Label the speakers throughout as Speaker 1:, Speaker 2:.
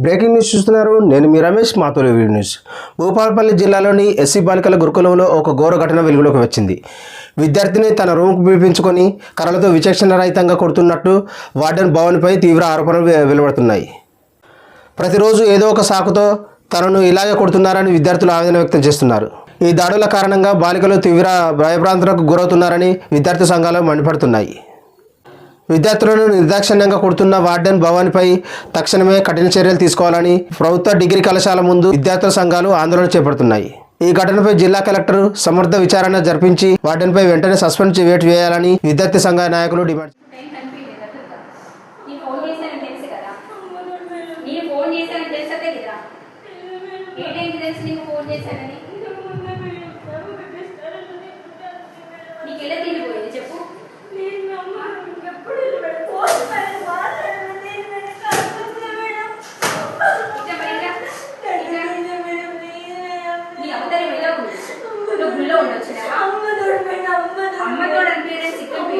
Speaker 1: Breaking news చూస్తున్నారు. నేను మీ రమేష్ మాతోలి వీడి న్యూస్. భూపాలపల్లి జిల్లాలోని ఎస్సీ బాలికల గురుకులంలో ఒక ఘోర ఘటన వెలుగులోకి వచ్చింది. విద్యార్థిని తన రూమ్కు పిలిపించుకొని కర్రలతో విచక్షణ రహితంగా కొడుతున్నట్టు వార్డెన్ భవన్పై తీవ్ర ఆరోపణలు వె- వెలువడుతున్నాయి. ప్రతిరోజు ఏదో ఒక సాకుతో తనను ఇలాగే కొడుతున్నారని విద్యార్థులు ఆవేదన వ్యక్తం చేస్తున్నారు. ఈ దాడుల కారణంగా బాలికలు తీవ్ర భయభ్రాంతులకు గురవుతున్నారని విద్యార్థి సంఘాలు మండిపడుతున్నాయి. విద్యార్థులను నిర్దాక్షిణ్యంగా కొడుతున్న వార్డెన్ భవన్పై తక్షణమే కఠిన చర్యలు తీసుకోవాలని ప్రభుత్వ డిగ్రీ కళాశాల ముందు విద్యార్థుల సంఘాలు ఆందోళన చేపడుతున్నాయి. ఈ ఘటనపై జిల్లా కలెక్టర్ సమర్థ విచారణ జరిపించి వార్డెన్పై వెంటనే సస్పెండ్ చే- వేటు వేయాలని విద్యార్థి సంఘ నాయకులు డిమాండ్
Speaker 2: ఫోన్ చేశానని తెలుసు కదా నేను ఫోన్ చేశానని తెలుసా తెలీదా ఏ టైంకి తెలుసు నీకు ఫోన్ చేశానని నీకు ఎలా తిరిగిపోయింది చెప్పు ఇట్లా మరి ఇట్లా ఇట్లా ఎలా ఉంది నువ్వు గుళ్ళో అమ్మతో అనిపించడం సిక్కం పేరు నువ్వు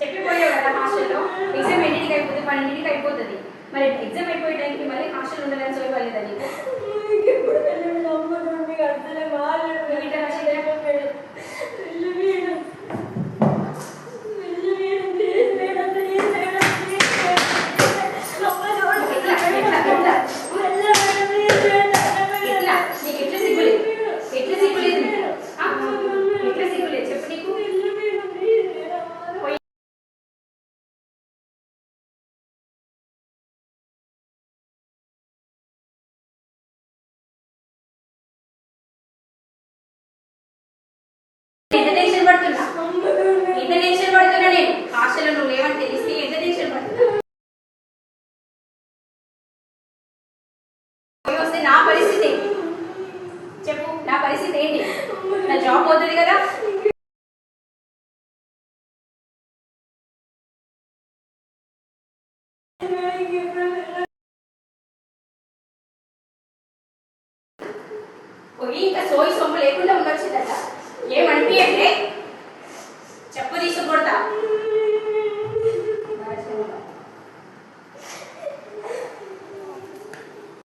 Speaker 2: చెప్పిపోయావు కదా హాస్టల్లో ఎగ్జామ్ ఎన్నింటికి అయిపోతుంది పన్నెండింటికి అయిపోతుంది. మరి ఎగ్జామ్ అయిపోయే టైంకి మళ్ళీ హాస్టల్ ఉండాలని సోయి వాళ్ళేదా నీకు నువ్వు వస్తే నా పరిస్థితి ఏంటి? చెప్పు నా పరిస్థితి ఏంటి? నా జాబ్ పోతుంది కదా? పోయి ఇంకా సోయి సొమ్ము లేకుండా ఉండొచ్చిందట. ఉండొచ్చు